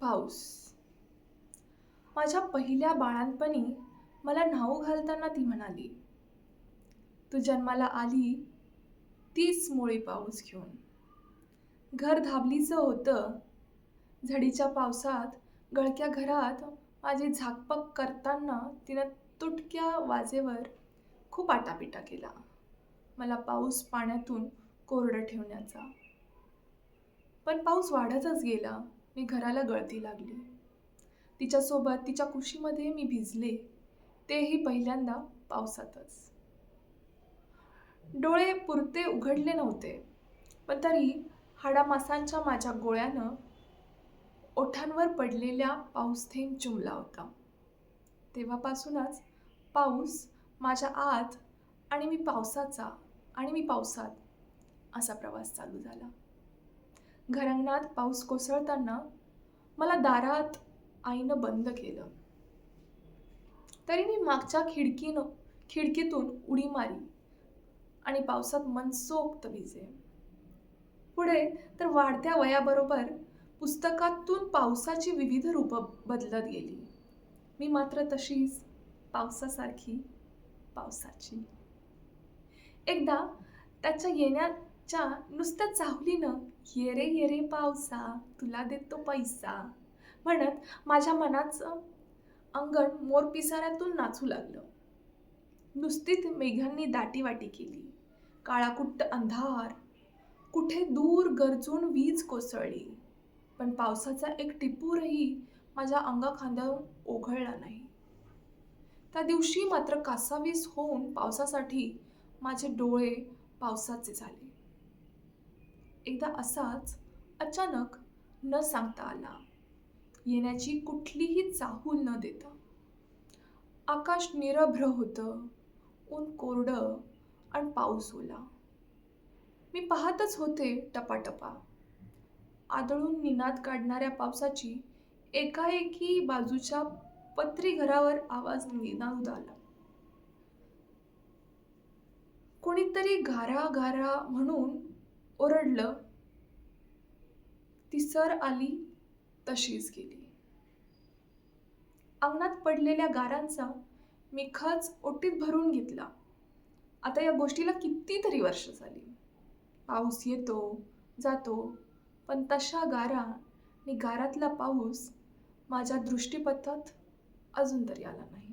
पाऊस. माझ्या पहिल्या बाळांपणी मला न्हाऊ घालताना ती म्हणाली तू जन्माला आली तीच मोळी पाऊस घेऊन. घर धाबलीचं होतं. झडीच्या पावसात गळक्या घरात माझी झाकपक करताना तिनं तुटक्या वाजेवर खूप आटापिटा केला. मला पाऊस पाण्यातून कोरडं ठेवण्याचा. पण पाऊस वाढतच गेला. मी घराला गळती लागली. तिच्यासोबत तिच्या कुशीमध्ये मी भिजले. तेही पहिल्यांदा पावसातच. डोळे पुरते उघडले नव्हते पण तरी हाडामासांच्या माझ्या गोळ्यानं ओठांवर पडलेल्या पाऊसथेंब चुंबला होता. तेव्हापासूनच पाऊस माझ्या आत आणि मी पावसाचा आणि मी पावसात असा प्रवास चालू झाला. घरांगणात पाऊस कोसळताना मला दारात आईनं बंद केलं. तरी मी मागच्या खिडकीनं खिडकीतून उडी मारी आणि पावसात मनसोक्त भिजे पुढे तर वाढत्या वयाबरोबर पुस्तकातून पावसाची विविध रूपं बदलत गेली. मी मात्र तशीच पावसासारखी पावसाची. एकदा त्याच्या येण्यात च्या नुसत्या चाहुलीनं ये रे ये रे पावसा तुला देतो पैसा. म्हणत माझ्या मनाचं अंगण मोर पिसाऱ्यातून नाचू लागलं. नुसतीच मेघांनी दाटीवाटी केली. काळाकुट्ट अंधार. कुठे दूर गरजून वीज कोसळली. पण पावसाचा एक टिपूरही माझ्या अंगाखांद्यावरून ओघळला नाही. त्या दिवशी मात्र कासावीस होऊन पावसासाठी माझे डोळे पावसाचे झाले. एकदा असाच अचानक न सांगता आला. येण्याची कुठलीही चाहूल न देता. आकाश निरभ्र होतं ऊन कोरडं आणि पाऊस ओला. मी पाहतच होते टपाटपा. आदळून निनाद काढणाऱ्या पावसाची एकाएकी बाजूच्या पत्री घरावर आवाज निनाद आला. कोणीतरी गारा गारा म्हणून ओरडलं ती सर आली तशीच गेली. अंगणात पडलेल्या गारांचा मी खच ओटीत भरून घेतला. आता या गोष्टीला कितीतरी वर्ष झाली. पाऊस येतो जातो पण तशा गारा आणि गारातला पाऊस माझ्या दृष्टीपथात अजून तरी आला नाही.